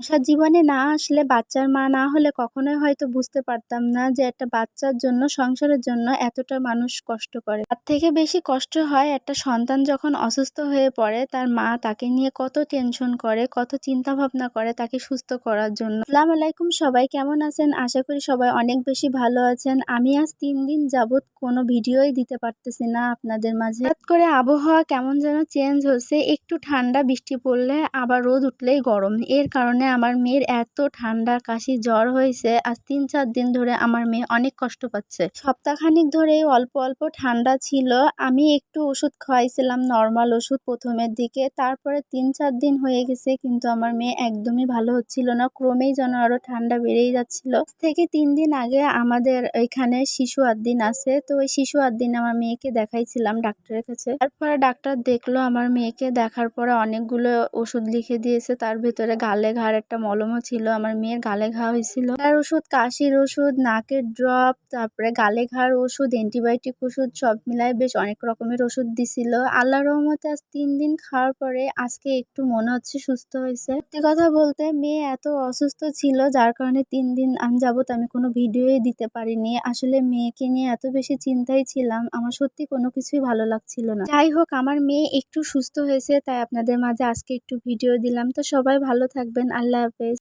সংসার জীবনে না আসলে বাচ্চার মা না হলে কখনোই হয়তো বুঝতে পারতাম না যে একটা বাচ্চার জন্য, সংসারের জন্য এতটা মানুষ কষ্ট করে। তার থেকে বেশি কষ্ট হয় একটা সন্তান যখন অসুস্থ হয়ে পড়ে, তার মা তাকে নিয়ে কত টেনশন করে, কত চিন্তা ভাবনা করে তাকে সুস্থ করার জন্য। আসসালামু আলাইকুম সবাই, কেমন আছেন? আশা করি সবাই অনেক বেশি ভালো আছেন। আমি আজ তিন দিন যাবৎ কোনো ভিডিওই দিতে পারতেছি না আপনাদের মাঝে। হঠাৎ করে আবহাওয়া কেমন যেন চেঞ্জ হচ্ছে। একটু ঠান্ডা বৃষ্টি পড়লে আবার রোদ উঠলেই গরম। এর কারণে আমার মেয়ের এত ঠান্ডা কাশি জ্বর হয়েছে আজ তিন চার দিন ধরে আমার মেয়ে অনেক কষ্ট পাচ্ছে। সপ্তাহখানিক ধরে অল্প অল্প ঠান্ডা ছিল। আমি একটু ওষুধ খাওয়াইছিলাম, নর্মাল ওষুধ প্রথমের দিকে। তারপরে তিন চার দিন হয়ে গেছে, কিন্তু আমার মেয়ে একদমই ভালো হচ্ছিল না। ক্রমেই যেন আরও ঠান্ডা বেড়েই যাচ্ছিল। থেকে তিন দিন আগে আমাদের এখানে শিশু দিন আছে। তো ওই শিশু দিন আমার মেয়েকে দেখাইছিলাম ডাক্তারের কাছে। তারপরে ডাক্তার দেখল আমার মেয়েকে দেখার পরে অনেকগুলো ওষুধ লিখে দিয়েছে। তার ভেতরে গালে ঘাড় একটা মলমও ছিল, আমার মেয়ের গালে ঘা হয়েছিল। তার ওষুধ, কাশির ওষুধ, নাকের ড্রপ তারপরে গালে ঘাড় ওষুধ অ্যান্টিবায়োটিক ওষুধ, সব মিলায় বেশ অনেক রকমের ওষুধ দিছিল। আল্লাহ রহমতে আজ তিন দিন খাওয়ার পরে আজকে একটু মনে হচ্ছে সুস্থ হয়েছে। সত্যি কথা বলতে মেয়ে এত অসুস্থ ছিল, যার কারণে তিন দিন আমি যাবত আমি কোনো ভিডিওই দিতে পারিনি। আসলে মেয়েকে নিয়ে এত বেশি চিন্তায় ছিলাম, আমার সত্যি কোনো কিছুই ভালো লাগছিল না। যাই হোক, আমার মেয়ে একটু সুস্থ হয়েছে, তাই আপনাদের মাঝে আজকে একটু ভিডিও দিলাম। তো সবাই ভালো থাকবেন আল্লাহ হাফেজ।